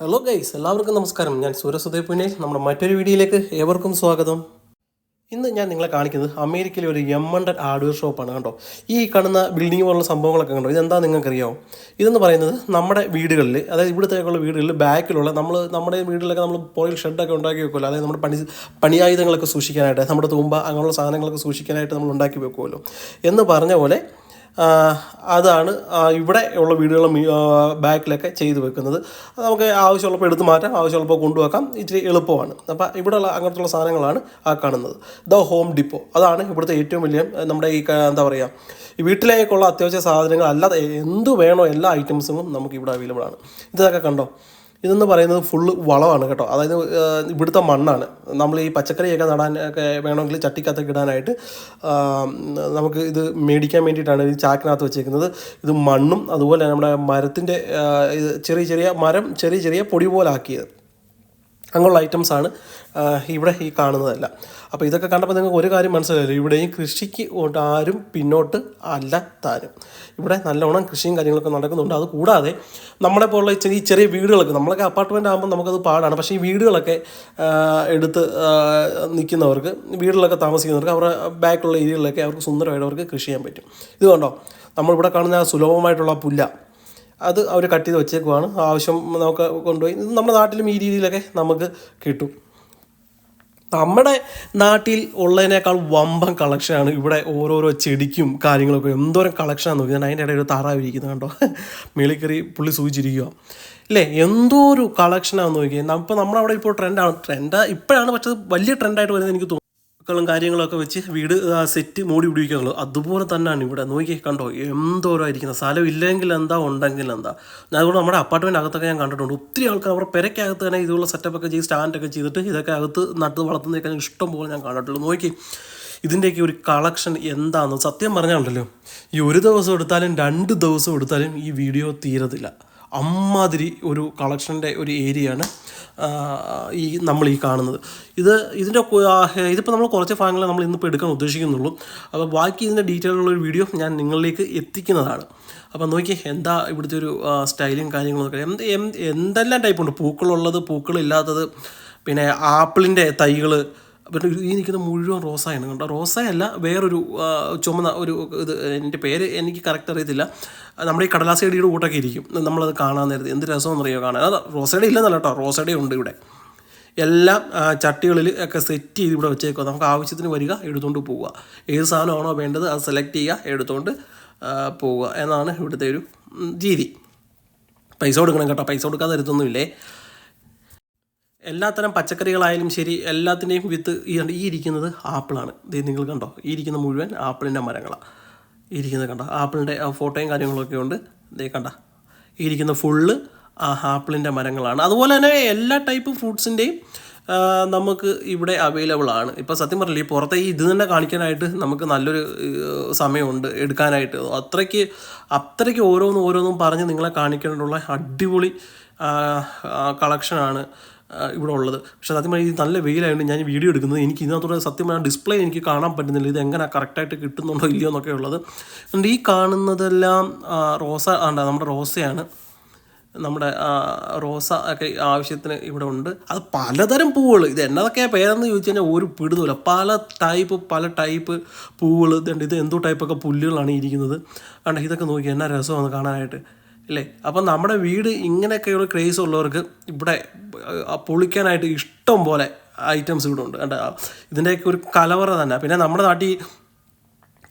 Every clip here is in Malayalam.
ഹലോ ഗൈസ് എല്ലാവർക്കും നമസ്കാരം. ഞാൻ സൂര്യസുദയ പുനെ നമ്മുടെ മറ്റൊരു വീഡിയോയിലേക്ക് ഏവർക്കും സ്വാഗതം. ഇന്ന് ഞാൻ നിങ്ങളെ കാണിക്കുന്നത് അമേരിക്കയിലെ ഒരു എം ഹൺഡ്രഡ് ഹാർഡ്വെയർ ഷോപ്പാണ് കണ്ടോ? ഈ കാണുന്ന ബിൽഡിംഗ് പോലുള്ള സംഭവങ്ങളൊക്കെ കണ്ടോ? ഇതെന്താ നിങ്ങൾക്കറിയാമോ ഇതെന്ന് പറയുന്നത് നമ്മുടെ വീടുകളിൽ അതായത് ഇവിടുത്തേക്കുള്ള വീടുകളിൽ ബാക്കിലുള്ള നമ്മൾ നമ്മുടെ വീടുകളൊക്കെ നമ്മൾ പുറകിൽ ഷെഡൊക്കെ ഉണ്ടാക്കി വെക്കുമല്ലോ. അതായത് നമ്മുടെ പണി പണിയായുധങ്ങളൊക്കെ സൂക്ഷിക്കാനായിട്ട് നമ്മുടെ തൂമ്പ അങ്ങനെയുള്ള സാധനങ്ങളൊക്കെ സൂക്ഷിക്കാനായിട്ട് നമ്മൾ ഉണ്ടാക്കി വെക്കുമല്ലോ. എന്ന് പറഞ്ഞ പോലെ അതാണ് ഇവിടെ ഉള്ള വീടുകളും ബാക്കിലൊക്കെ ചെയ്തു വെക്കുന്നത്. നമുക്ക് ആവശ്യമുള്ളപ്പോൾ എടുത്തു മാറ്റാം ആവശ്യമുള്ളപ്പോൾ കൊണ്ടുവെക്കാം. ഇച്ചിരി എളുപ്പമാണ്. അപ്പോൾ ഇവിടെയുള്ള അങ്ങനത്തുള്ള സാധനങ്ങളാണ് ആ കാണുന്നത്. The Home Depot. അതാണ് ഇവിടുത്തെ ഏറ്റവും വലിയ നമ്മുടെ ഈ എന്താ പറയുക ഈ വീട്ടിലേക്കുള്ള അത്യാവശ്യ സാധനങ്ങൾ അല്ലാതെ എന്തു വേണോ എല്ലാ ഐറ്റംസും നമുക്ക് ഇവിടെ അവൈലബിൾ ആണ്. ഇതൊക്കെ കണ്ടോ? ഇതെന്ന് പറയുന്നത് ഫുള്ള് വളമാണ് കേട്ടോ. അതായത് ഇവിടുത്തെ മണ്ണാണ്. നമ്മൾ ഈ പച്ചക്കറിയൊക്കെ നടാൻ ഒക്കെ വേണമെങ്കിൽ ചട്ടിക്കകത്തൊക്കെ ഇടാനായിട്ട് നമുക്ക് ഇത് മേടിക്കാൻ വേണ്ടിയിട്ടാണ് ഈ ചാക്കിനകത്ത് വെച്ചേക്കുന്നത്. ഇത് മണ്ണും അതുപോലെ നമ്മുടെ മരത്തിന്റെ ചെറിയ ചെറിയ മരം ചെറിയ ചെറിയ പൊടി പോലെ ആക്കിയത്. അങ്ങനെയുള്ള ഐറ്റംസാണ് ഇവിടെ ഈ കാണുന്നതല്ല. അപ്പോൾ ഇതൊക്കെ കണ്ടപ്പോൾ നിങ്ങൾക്ക് ഒരു കാര്യം മനസ്സിലായില്ല? ഇവിടെയും കൃഷിക്ക് ആരും പിന്നോട്ട് അല്ല താനും ഇവിടെ നല്ലോണം കൃഷിയും കാര്യങ്ങളൊക്കെ നടക്കുന്നുണ്ട്. അത് കൂടാതെ നമ്മളെ പോലുള്ള ഈ ചെറിയ വീടുകളൊക്കെ നമ്മളൊക്കെ അപ്പാർട്ട്മെന്റ് ആകുമ്പോൾ നമുക്കത് പാടാണ്. പക്ഷേ ഈ വീടുകളൊക്കെ എടുത്ത് നിൽക്കുന്നവർക്ക് വീടുകളൊക്കെ താമസിക്കുന്നവർക്ക് അവരുടെ ബാക്കിലുള്ള ഏരിയകളിലൊക്കെ അവർക്ക് സുന്ദരമായിട്ട് അവർക്ക് കൃഷി ചെയ്യാൻ പറ്റും. ഇത് കണ്ടോ? നമ്മളിവിടെ കാണുന്ന സുലഭമായിട്ടുള്ള പുല്ല. അത് അവർ കട്ട് ചെയ്ത് വെച്ചേക്കുവാണ്. ആവശ്യം നമുക്ക് കൊണ്ടുപോയി. നമ്മുടെ നാട്ടിലും ഈ രീതിയിലൊക്കെ നമുക്ക് കിട്ടും. നമ്മുടെ നാട്ടിൽ ഉള്ളതിനേക്കാൾ വമ്പൻ കളക്ഷനാണ് ഇവിടെ ഓരോരോ ചെടിക്കും കാര്യങ്ങളൊക്കെ. എന്തോരം കളക്ഷനാണെന്ന് നോക്കി. ഞാൻ അതിന്റെ ഇടയിൽ ഒരു താറാവ് ഇരിക്കുന്നത് കണ്ടോ മേളിക്കറി പുള്ളി സൂചിച്ചിരിക്കുക അല്ലേ എന്തോ ഒരു കളക്ഷനാണെന്ന് നോക്കിയാൽ ഇപ്പോൾ നമ്മളവിടെ ഇപ്പോൾ ട്രെൻഡാണ് ട്രെൻഡ് ഇപ്പോഴാണ് പക്ഷേ വലിയ ട്രെൻഡായിട്ട് വരുന്നത് എനിക്ക് തോന്നുന്നു ും. കാര്യങ്ങളൊക്കെ വെച്ച് വീട് സെറ്റ് മൂടി പിടിപ്പിക്കാറുള്ളൂ അതുപോലെ തന്നെയാണ് ഇവിടെ. നോക്കി കണ്ടോ എന്തോരം ഇരിക്കുന്ന സ്ഥലം ഇല്ലെങ്കിൽ എന്താ ഉണ്ടെങ്കിൽ എന്താ. അതുകൊണ്ട് നമ്മുടെ അപ്പാർട്ട്മെന്റ് അകത്തൊക്കെ ഞാൻ കണ്ടിട്ടുണ്ട്. ഒത്തിരി ആൾക്കാർ അവരുടെ പെരക്കകത്ത് തന്നെ ഇതുള്ള സെറ്റപ്പൊക്കെ ചെയ്ത് സ്റ്റാൻഡൊക്കെ ചെയ്തിട്ട് ഇതൊക്കെ അകത്ത് നട്ട് വളർത്തുന്നതൊക്കെ ഇഷ്ടം പോലെ ഞാൻ കണ്ടിട്ടുള്ളൂ. നോക്കി ഇതിന്റെയൊക്കെ ഒരു കളക്ഷൻ എന്താണെന്ന് സത്യം പറഞ്ഞാലുണ്ടല്ലോ ഈ ഒരു ദിവസം എടുത്താലും രണ്ട് ദിവസം എടുത്താലും ഈ വീഡിയോ തീരത്തില്ല. അമ്മാതിരി ഒരു കളക്ഷന്റെ ഒരു ഏരിയയാണ് ഈ നമ്മൾ ഈ കാണുന്നത്. ഇത് ഇതിന്റെ ഇതിപ്പോൾ നമ്മൾ കുറച്ച് ഭാഗങ്ങൾ നമ്മൾ ഇന്നിപ്പോൾ എടുക്കാൻ ഉദ്ദേശിക്കുന്നുള്ളൂ. അപ്പോൾ ബാക്കി ഇതിന്റെ ഡീറ്റെയിൽ ഒരു വീഡിയോ ഞാൻ നിങ്ങളിലേക്ക് എത്തിക്കുന്നതാണ്. അപ്പോൾ നോക്കി എന്താ ഇവിടുത്തെ ഒരു സ്റ്റൈലും കാര്യങ്ങളൊക്കെ. എന്ത് എന്തെല്ലാം ടൈപ്പുണ്ട്? പൂക്കളുള്ളത് പൂക്കളില്ലാത്തത് പിന്നെ ആപ്പിളിന്റെ തൈകൾ പിന്നെ ഈ നിൽക്കുന്ന മുഴുവൻ റോസായാണ് കണ്ടോ? റോസായല്ല വേറൊരു ചുമന്ന ഒരു ഇത് എന്റെ പേര് എനിക്ക് കറക്റ്റ് അറിയത്തില്ല. നമ്മുടെ ഈ കടലാസ് ചെടിയുടെ കൂട്ടൊക്കെ ഇരിക്കും. നമ്മളത് കാണാൻ നേരത്തെ എന്ത് രസമെന്ന് അറിയോ കാണാൻ? അത് റോസയുടെ ഇല്ലെന്നല്ല കേട്ടോ റോസയുടെ ഉണ്ട് ഇവിടെ. എല്ലാം ചട്ടികളിൽ ഒക്കെ സെറ്റ് ചെയ്ത് ഇവിടെ വെച്ചേക്കുക നമുക്ക് ആവശ്യത്തിന് വരിക എടുത്തുകൊണ്ട് പോവുക. ഏത് സാധനമാണോ വേണ്ടത് അത് സെലക്ട് ചെയ്യുക എടുത്തുകൊണ്ട് പോവുക. എന്നാണ് ഇവിടുത്തെ ഒരു രീതി. പൈസ കൊടുക്കണം കേട്ടോ. പൈസ കൊടുക്കാതെ തരത്തൊന്നുമില്ലേ എല്ലാത്തരം പച്ചക്കറികളായാലും ശരി എല്ലാത്തിന്റെയും വിത്ത് ഈ ഇരിക്കുന്നത് ആപ്പിളാണ്. ഇത് നിങ്ങൾ കണ്ടോ ഈ ഇരിക്കുന്ന മുഴുവൻ ആപ്പിളിന്റെ മരങ്ങളാണ് ഇരിക്കുന്നത് കണ്ടോ ആപ്പിളിന്റെ ഫോട്ടോയും കാര്യങ്ങളൊക്കെ ഉണ്ട്. ഇതേ കണ്ട ഈ ഇരിക്കുന്ന ഫുള്ള് ആപ്പിളിന്റെ മരങ്ങളാണ്. അതുപോലെ തന്നെ എല്ലാ ടൈപ്പ് ഫ്രൂട്ട്സിന്റെയും നമുക്ക് ഇവിടെ അവൈലബിൾ ആണ്. ഇപ്പോൾ സത്യം പറഞ്ഞില്ല ഈ പുറത്തെ ഈ ഇത് തന്നെ കാണിക്കാനായിട്ട് നമുക്ക് നല്ലൊരു സമയമുണ്ട് എടുക്കാനായിട്ട്. അത്രയ്ക്ക് അത്രയ്ക്ക് ഓരോന്നും ഓരോന്നും പറഞ്ഞ് നിങ്ങളെ കാണിക്കാനുള്ള അടിപൊളി കളക്ഷനാണ് ഇവിടെ ഉള്ളത്. പക്ഷേ സത്യം പറഞ്ഞാൽ നല്ല വെയിലായതുകൊണ്ട് ഞാൻ വീഡിയോ എടുക്കുന്നത് എനിക്ക് ഇതിനകത്തൂടെ സത്യം പറഞ്ഞാൽ ഡിസ്പ്ലേ എനിക്ക് കാണാൻ പറ്റുന്നില്ല. ഇത് എങ്ങനെ കറക്റ്റായിട്ട് കിട്ടുന്നുണ്ടോ ഇല്ലയോ എന്നൊക്കെ ഉള്ളത്. അതുകൊണ്ട് ഈ കാണുന്നതെല്ലാം റോസ ആണ്ട നമ്മുടെ റോസയാണ്. നമ്മുടെ റോസ ഒക്കെ ആവശ്യത്തിന് ഇവിടെ ഉണ്ട്. അത് പലതരം പൂവുകൾ. ഇത് എന്നതൊക്കെയാണ് പേരെന്ന് ചോദിച്ചു കഴിഞ്ഞാൽ ഒരു പിടുതമില്ല. പല ടൈപ്പ് പല ടൈപ്പ് പൂവുകൾ. ഇതുണ്ട്. ഇത് എന്തോ ടൈപ്പൊക്കെ പുല്ലുകളാണ് ഇരിക്കുന്നത്. കണ്ട ഇതൊക്കെ നോക്കി എന്നാ രസമാണ് കാണാനായിട്ട്. അല്ലേ? അപ്പം നമ്മുടെ വീട് ഇങ്ങനെയൊക്കെയുള്ള ക്രേസ് ഉള്ളവർക്ക് ഇവിടെ പൊളിക്കാനായിട്ട് ഇഷ്ടം പോലെ ഐറ്റംസ് ഇവിടെ ഉണ്ട്. കണ്ട? ഇതിന്റെയൊക്കെ ഒരു കലവറ തന്നെ. പിന്നെ നമ്മുടെ നാട്ടിൽ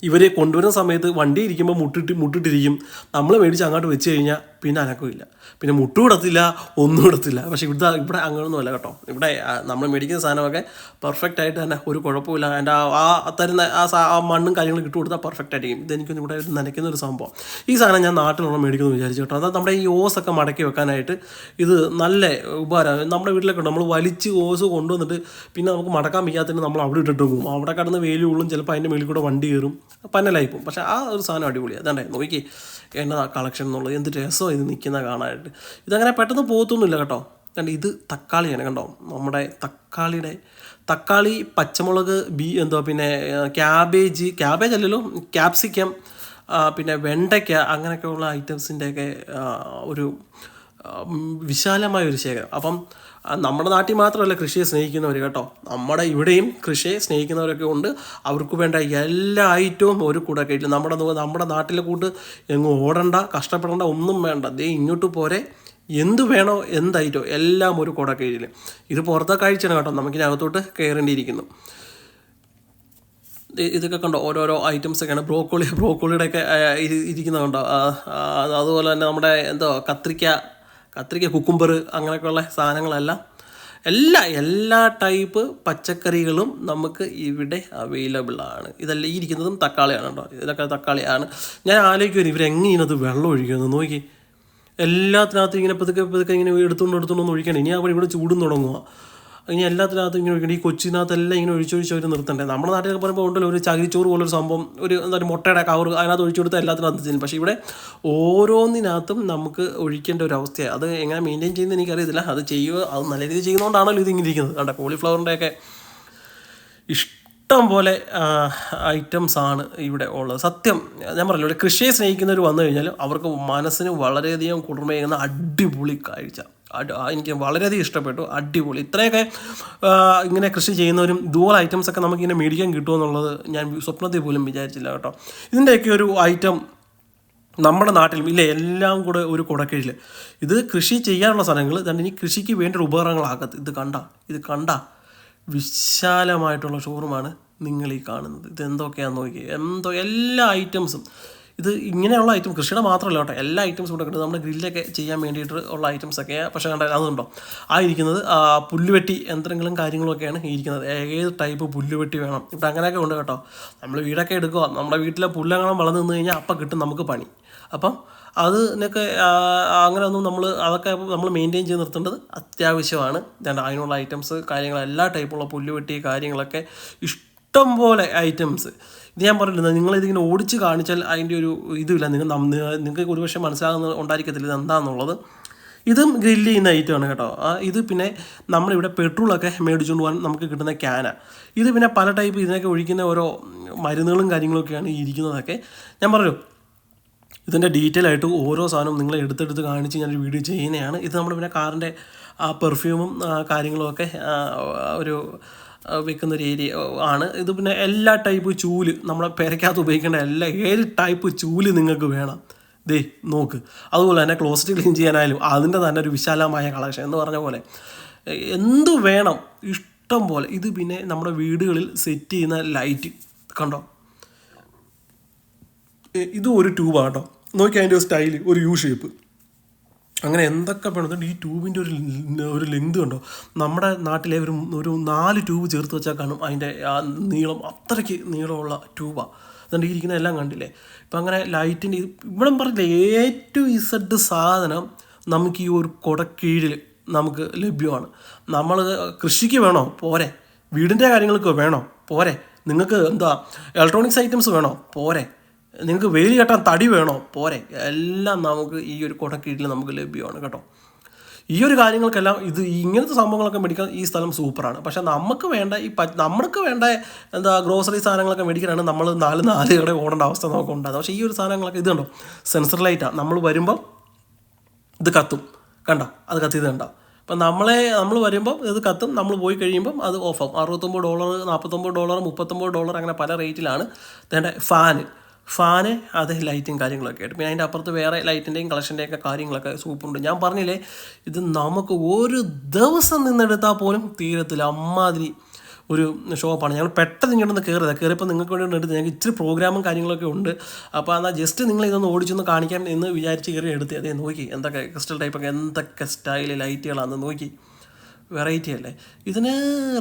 ഇവരെ കൊണ്ടുവരുന്ന സമയത്ത് വണ്ടി ഇരിക്കുമ്പോൾ മുട്ടിട്ട് മുട്ടിട്ടിരിക്കും. നമ്മൾ മേടിച്ച് അങ്ങോട്ട് വെച്ച് കഴിഞ്ഞാൽ പിന്നെ അനക്കമില്ല. പിന്നെ മുട്ടും ഇടത്തില്ല ഒന്നും ഇടത്തില്ല. പക്ഷേ ഇവിടെ ഇവിടെ അങ്ങനെയൊന്നും അല്ല കേട്ടോ. ഇവിടെ നമ്മൾ മേടിക്കുന്ന സാധനമൊക്കെ പെർഫെക്റ്റ് ആയിട്ട് തന്നെ ഒരു കുഴപ്പമില്ല. എന്റെ ആ തരുന്ന ആ ആ മണ്ണും കാര്യങ്ങളും ഇട്ട് കൊടുത്താൽ പെർഫെക്റ്റ് ആയിരിക്കും ഇതെനിക്കൊന്നും ഇവിടെ നനയ്ക്കുന്ന ഒരു സംഭവം. ഈ സാധനം ഞാൻ നാട്ടിലുള്ള മേടിക്കുന്നു വിചാരിച്ചു കേട്ടോ. അതായത് നമ്മുടെ ഈ ഓസൊക്കെ മടക്കി വെക്കാനായിട്ട് ഇത് നല്ല ഉപകാരം. നമ്മുടെ വീട്ടിലൊക്കെ നമ്മൾ വലിച്ച് ഓസ് കൊണ്ടുവന്നിട്ട് പിന്നെ നമുക്ക് മടക്കാൻ വയ്യാത്തതിന് നമ്മൾ അവിടെ ഇട്ടിട്ട് പോകും. അവിടെ കിടന്ന് വെയിൽ ഉള്ളും ചിലപ്പോൾ അതിന്റെ മേളിൽ കൂടെ വണ്ടി കയറും. പന്നലായി പോകും. പക്ഷേ ആ ഒരു സാധനം അടിപൊളി അതാണ്ടായി നോക്കി എന്നതാ കളക്ഷൻ എന്നുള്ളത്? എന്ത് രസമാണ് ഇത് നിൽക്കുന്ന കാണാനായിട്ട്. ഇതങ്ങനെ പെട്ടെന്ന് പോകത്തൊന്നുമില്ല കേട്ടോ. കണ്ട് ഇത് തക്കാളിയാണ് കണ്ടോ. നമ്മുടെ തക്കാളിയുടെ തക്കാളി പച്ചമുളക് ബി എന്തോ പിന്നെ ക്യാബേജ് ക്യാബേജ് അല്ലല്ലോ ക്യാപ്സിക്കം പിന്നെ വെണ്ടയ്ക്ക അങ്ങനെയൊക്കെയുള്ള ഐറ്റംസിന്റെയൊക്കെ ഒരു വിശാലമായ ഒരു ശേഖരം. അപ്പം നമ്മുടെ നാട്ടിൽ മാത്രമല്ല കൃഷിയെ സ്നേഹിക്കുന്നവർ കേട്ടോ. നമ്മുടെ ഇവിടെയും കൃഷിയെ സ്നേഹിക്കുന്നവരൊക്കെ ഉണ്ട്. അവർക്ക് വേണ്ട എല്ലാ ഐറ്റവും ഒരു കൂടെ കയറ്റി നമ്മുടെ നമ്മുടെ നാട്ടിലെ കൂട്ട് എങ്ങും ഓടണ്ട കഷ്ടപ്പെടേണ്ട ഒന്നും വേണ്ട. ദേ ഇങ്ങോട്ട് പോരെ. എന്ത് വേണോ എന്തായിട്ടോ എല്ലാം ഒരു കുട കീഴിൽ ഇത് പുറത്തെ കാഴ്ചയാണ് കേട്ടോ. നമുക്കിനകത്തോട്ട് കയറേണ്ടിയിരിക്കുന്നു. ഇതൊക്കെ കണ്ടോ? ഓരോരോ ഐറ്റംസ് ഒക്കെയാണ്. ബ്രോക്കോളി ബ്രോക്കോളിയുടെ ഒക്കെ ആ, അതുപോലെ തന്നെ നമ്മുടെ എന്തോ കത്രിക്ക കത്രിക്ക കുക്കുംബർ അങ്ങനെയൊക്കെയുള്ള സാധനങ്ങളല്ല എല്ലാ എല്ലാ ടൈപ്പ് പച്ചക്കറികളും നമുക്ക് ഇവിടെ അവൈലബിൾ ആണ്. ഇതെല്ലാം ഈ ഇരിക്കുന്നതും തക്കാളിയാണ് കേട്ടോ ഇതൊക്കെ തക്കാളിയാണ്. ഞാൻ ആലോചിക്കുവാൻ ഇവരെങ്ങനെ അത് വെള്ളം ഒഴിക്കുന്നത് നോക്കി. എല്ലാത്തിനകത്തും ഇങ്ങനെ പതുക്കെ പതുക്കെ ഇങ്ങനെ എടുത്തുകൊണ്ട് എടുത്തുകൊണ്ട് ഒഴിക്കണം. ഇനി അവിടെ ഇവിടെ ചൂടും തുടങ്ങുക ഇനി എല്ലാത്തിനകത്തും ഇങ്ങനെ ഒഴിക്കണം. ഈ കൊച്ചിനകത്തെല്ലാം ഇങ്ങനെ ഒഴിച്ചൊഴിച്ച് അവർ നിർത്തണ്ടേ? നമ്മുടെ നാട്ടിലൊക്കെ പറയുമ്പോൾ ഉണ്ടല്ലോ ഒരു ചകിരിച്ചോറ് പോലൊരു സംഭവം ഒരു എന്താ പറയുക മുട്ടയുടെ കവർ അതിനകത്ത് ഒഴിച്ചു കൊടുത്താൽ എല്ലാത്തിനകത്ത് ചെയ്യും പക്ഷേ ഇവിടെ ഓരോന്നിനകത്തും നമുക്ക് ഒഴിക്കേണ്ട ഒരു അവസ്ഥയാണ് അത് എങ്ങനെ മെയിന്റെയിൻ ചെയ്യുന്നത് എനിക്കറിയത്തില്ല. അത് ചെയ്യുക അത് നല്ല രീതിയിൽ ചെയ്യുന്നതുകൊണ്ടാണല്ലോ ഇത് ഇങ്ങനെ ഇരിക്കുന്നത് കണ്ട കോളിഫ്ലവറിന്റെയൊക്കെ ഇഷ്ടം പോലെ ഐറ്റംസ് ആണ് ഇവിടെ ഉള്ളത്. സത്യം ഞാൻ പറഞ്ഞല്ലോ ഇവിടെ കൃഷിയെ സ്നേഹിക്കുന്നവർ വന്നു കഴിഞ്ഞാൽ അവർക്ക് മനസ്സിന് വളരെയധികം കുളിർമയേകുന്ന അടിപൊളി കാഴ്ച. എനിക്ക് വളരെയധികം ഇഷ്ടപ്പെട്ടു. അടിപൊളി. ഇത്രയൊക്കെ ഇങ്ങനെ കൃഷി ചെയ്യുന്നവരും ദൂര ഐറ്റംസ് ഒക്കെ നമുക്കിങ്ങനെ മേടിക്കാൻ കിട്ടുമെന്നുള്ളത് ഞാൻ സ്വപ്നത്തിൽ പോലും വിചാരിച്ചില്ല കേട്ടോ. ഇതിന്റെയൊക്കെ ഒരു ഐറ്റം നമ്മുടെ നാട്ടിലും ഇല്ലേ എല്ലാം കൂടെ ഒരു കുടക്കീഴിൽ ഇത് കൃഷി ചെയ്യാനുള്ള സ്ഥലങ്ങൾ തന്നെ ഇനി കൃഷിക്ക് വേണ്ട ഉപകരണങ്ങളാക്കത്ത് ഇത് കണ്ട ഇത് കണ്ട വിശാലമായിട്ടുള്ള ഷോറൂമാണ് നിങ്ങൾ ഈ കാണുന്നത്. ഇത് എന്തൊക്കെയാണെന്ന് നോക്കി എന്തോ എല്ലാ ഐറ്റംസും ഇത് ഇങ്ങനെയുള്ള ഐറ്റം കൃഷിയുടെ മാത്രമല്ല കേട്ടോ. എല്ലാ ഐറ്റംസും ഇവിടെ കിട്ടും നമ്മുടെ ഗ്രില്ലൊക്കെ ചെയ്യാൻ വേണ്ടിയിട്ട് ഉള്ള ഐറ്റംസ് ഒക്കെ പക്ഷേ കണ്ട അതുണ്ടോ? ആ ഇരിക്കുന്നത് പുല്ലുവെട്ടി യന്ത്രങ്ങളും കാര്യങ്ങളൊക്കെയാണ് ഇരിക്കുന്നത്. ഏത് ടൈപ്പ് പുല്ലുവെട്ടി വേണം? ഇവിടെ അങ്ങനെയൊക്കെ ഉണ്ട് കേട്ടോ. നമ്മൾ വീടൊക്കെ എടുക്കുക. നമ്മുടെ വീട്ടിലെ പുല്ലങ്ങളും വളർന്നു നിന്ന് കഴിഞ്ഞാൽ അപ്പം കിട്ടും നമുക്ക് പണി. അപ്പം അതിനൊക്കെ അങ്ങനെയൊന്നും നമ്മൾ അതൊക്കെ നമ്മൾ മെയിന്റെയിൻ ചെയ്ത് നിർത്തേണ്ടത് അത്യാവശ്യമാണ്. അതിനുള്ള ഐറ്റംസ് കാര്യങ്ങൾ എല്ലാ ടൈപ്പുള്ള പുല്ലുവെട്ടി കാര്യങ്ങളൊക്കെ ഇഷ്ടം പോലെ ഐറ്റംസ് ഇത് ഞാൻ പറഞ്ഞില്ല നിങ്ങളിതിങ്ങനെ ഓടിച്ച് കാണിച്ചാൽ അതിന്റെ ഒരു ഇതുമില്ല. നിങ്ങൾ നിങ്ങൾക്ക് ഒരുപക്ഷെ മനസ്സിലാകുന്ന ഉണ്ടായിരിക്കത്തില്ല എന്താണെന്നുള്ളത് ഇതും ഗ്രില്ല് ചെയ്യുന്ന ഐറ്റമാണ് കേട്ടോ. ഇത് പിന്നെ നമ്മളിവിടെ പെട്രോളൊക്കെ മേടിച്ചുകൊണ്ട് പോകാൻ നമുക്ക് കിട്ടുന്ന ക്യാന ഇത് പിന്നെ പല ടൈപ്പ് ഇതിനൊക്കെ ഒഴിക്കുന്ന ഓരോ മരുന്നുകളും കാര്യങ്ങളൊക്കെയാണ് ഇരിക്കുന്നതൊക്കെ. ഞാൻ പറഞ്ഞു ഇതിന്റെ ഡീറ്റെയിൽ ആയിട്ട് ഓരോ സാധനവും നിങ്ങൾ എടുത്തെടുത്ത് കാണിച്ച് ഞാനൊരു വീഡിയോ ചെയ്യുന്നതാണ്. ഇത് നമ്മൾ പിന്നെ കാറിന്റെ പെർഫ്യൂമും കാര്യങ്ങളും ഒക്കെ ഒരു വെക്കുന്ന രീതി ആണ്. ഇത് പിന്നെ എല്ലാ ടൈപ്പ് ചൂൽ നമ്മളെ പെരക്കകത്ത് ഉപയോഗിക്കേണ്ട എല്ലാ ഏത് ടൈപ്പ് ചൂൽ നിങ്ങൾക്ക് വേണം. ദേ നോക്ക്. അതുപോലെ തന്നെ ക്ലോസറ്റ് ക്ലീൻ ചെയ്യാനായാലും അതിന്റെ തന്നെ ഒരു വിശാലമായ കളക്ഷൻ എന്ന് പറഞ്ഞ പോലെ എന്ത് വേണം ഇഷ്ടം പോലെ. ഇത് പിന്നെ നമ്മുടെ വീടുകളിൽ സെറ്റ് ചെയ്യുന്ന ലൈറ്റ് കണ്ടോ? ഇതും ഒരു ട്യൂബാണ് കേട്ടോ. നോക്കി അതിന്റെ സ്റ്റൈൽ ഒരു യു ഷേപ്പ് അങ്ങനെ എന്തൊക്കെ വേണം ഈ ട്യൂബിന്റെ ഒരു ഒരു ലെങ്ത് കണ്ടോ? നമ്മുടെ നാട്ടിലെ ഒരു ഒരു നാല് ട്യൂബ് ചേർത്ത് വെച്ചാൽ കാണും. അതിന്റെ ആ നീളം അത്രയ്ക്ക് നീളമുള്ള ട്യൂബാണ് അതുകൊണ്ട് ഈ ഇരിക്കുന്ന എല്ലാം കണ്ടില്ലേ? ഇപ്പം അങ്ങനെ ലൈറ്റിന്റെ ഇവിടെ പറഞ്ഞില്ലേ ടു ഇസഡ് സാധനം നമുക്ക് ഈ ഒരു കുടക്കീഴിൽ നമുക്ക് ലഭ്യമാണ്. നമ്മൾ കൃഷിക്ക് വേണോ? പോരെ. വീടിന്റെ കാര്യങ്ങൾക്ക് വേണോ? പോരെ. നിങ്ങൾക്ക് എന്താ ഇലക്ട്രോണിക്സ് ഐറ്റംസ് വേണോ? പോരെ. നിങ്ങൾക്ക് വെയിൽ കെട്ടാൻ തടി വേണോ? പോരെ. എല്ലാം നമുക്ക് ഈ ഒരു കുടക്കീഴിൽ നമുക്ക് ലഭ്യമാണ് കേട്ടോ. ഈ ഒരു കാര്യങ്ങൾക്കെല്ലാം ഇത് ഇങ്ങനത്തെ സംഭവങ്ങളൊക്കെ മേടിക്കാൻ ഈ സ്ഥലം സൂപ്പറാണ്. പക്ഷേ നമുക്ക് വേണ്ട ഈ നമ്മൾക്ക് വേണ്ട എന്താ ഗ്രോസറി സാധനങ്ങളൊക്കെ മേടിക്കാനാണ് നമ്മൾ നാല് നാല് കട ഓടേണ്ട അവസ്ഥ നമുക്ക് ഉണ്ടാകുന്നത്. പക്ഷേ ഈ ഒരു സാധനങ്ങളൊക്കെ ഇത് കണ്ടോ? സെൻസർ ലൈറ്റാണ് നമ്മൾ വരുമ്പോൾ ഇത് കത്തും. കണ്ട? അത് കത്തിയത് കണ്ട? അപ്പം നമ്മളെ നമ്മൾ വരുമ്പോൾ ഇത് കത്തും. നമ്മൾ പോയി കഴിയുമ്പം അത് ഓഫാകും. അറുപത്തൊമ്പത് ഡോളർ നാൽപ്പത്തൊമ്പത് ഡോളർ മുപ്പത്തൊമ്പത് ഡോളർ അങ്ങനെ പല റേറ്റിലാണ്. തേണ്ട ഫാന്. ഫാന് അത് ലൈറ്റും കാര്യങ്ങളൊക്കെ ആയിട്ട്. പിന്നെ അതിന്റെ അപ്പുറത്ത് വേറെ ലൈറ്റിന്റെയും കളക്ഷന്റെയും ഒക്കെ കാര്യങ്ങളൊക്കെ സൂപ്പറുണ്ട് ഞാൻ പറഞ്ഞില്ലേ ഇത് നമുക്ക് ഒരു ദിവസം നിന്നെടുത്താൽ പോലും തീരത്തില്ല. അമ്മാതിരി ഒരു ഷോപ്പാണ് ഞങ്ങൾ പെട്ടെന്ന് ഇങ്ങോട്ടൊന്ന് കയറിയത് കയറിയപ്പോൾ നിങ്ങൾക്ക് വേണ്ടി എടുത്ത് ഞങ്ങൾക്ക് ഇച്ചിരി പ്രോഗ്രാമും കാര്യങ്ങളൊക്കെ ഉണ്ട്. അപ്പോൾ എന്നാൽ ജസ്റ്റ് നിങ്ങൾ ഇതൊന്ന് ഓടിച്ചൊന്ന് കാണിക്കാൻ എന്ന് വിചാരിച്ച് കയറി എടുത്ത് അതേ നോക്കി എന്തൊക്കെ ക്രിസ്റ്റൽ ടൈപ്പൊക്കെ എന്തൊക്കെ സ്റ്റൈൽ ലൈറ്റുകളാണെന്ന് നോക്കി. വെറൈറ്റി അല്ലേ? ഇതിന്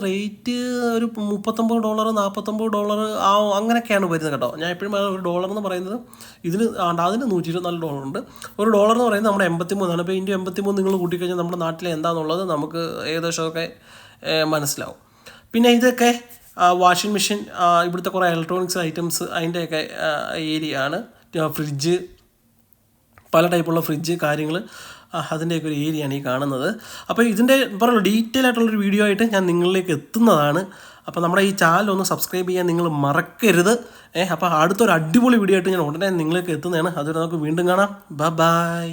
റേറ്റ് ഒരു മുപ്പത്തൊമ്പത് ഡോളർ നാൽപ്പത്തൊമ്പത് ഡോളർ ആ അങ്ങനെയൊക്കെയാണ് വരുന്നത് കേട്ടോ. ഞാൻ എപ്പോഴും ഒരു ഡോളർ എന്ന് പറയുന്നത് ഇതിന് അതിന് നൂറ്റി ഇരുപത്തിനാല് ഡോളർ ഉണ്ട്. ഒരു ഡോളർ എന്ന് പറയുന്നത് നമ്മുടെ എൺപത്തി മൂന്നാണ് അപ്പോൾ ഇതിന്റെ എൺപത്തി മൂന്ന് നിങ്ങൾ കൂട്ടിക്കഴിഞ്ഞാൽ നമ്മുടെ നാട്ടിലെ എന്താണെന്നുള്ളത് നമുക്ക് ഏകദേശമൊക്കെ മനസ്സിലാവും. പിന്നെ ഇതൊക്കെ വാഷിംഗ് മെഷീൻ ഇവിടുത്തെ കുറേ ഇലക്ട്രോണിക്സ് ഐറ്റംസ് അതിന്റെയൊക്കെ ഏരിയ ആണ്. ഫ്രിഡ്ജ് പല ടൈപ്പുള്ള ഫ്രിഡ്ജ് കാര്യങ്ങൾ അതിന്റെയൊക്കെ ഒരു ഏരിയയാണ് ഈ കാണുന്നത്. അപ്പോൾ ഇതിന്റെ പറയുള്ളൂ ഡീറ്റെയിൽ ആയിട്ടുള്ളൊരു വീഡിയോ ആയിട്ട് ഞാൻ നിങ്ങളിലേക്ക് എത്തുന്നതാണ്. അപ്പോൾ നമ്മുടെ ഈ ചാനൽ ഒന്ന് സബ്സ്ക്രൈബ് ചെയ്യാൻ നിങ്ങൾ മറക്കരുത്. ഏഹ് അപ്പോൾ അടുത്തൊരു അടിപൊളി വീഡിയോ ആയിട്ട് ഞാൻ ഉടനെ നിങ്ങളിലേക്ക് എത്തുന്നതാണ്. അതുവരെ നമുക്ക് വീണ്ടും കാണാം. ബ ബൈ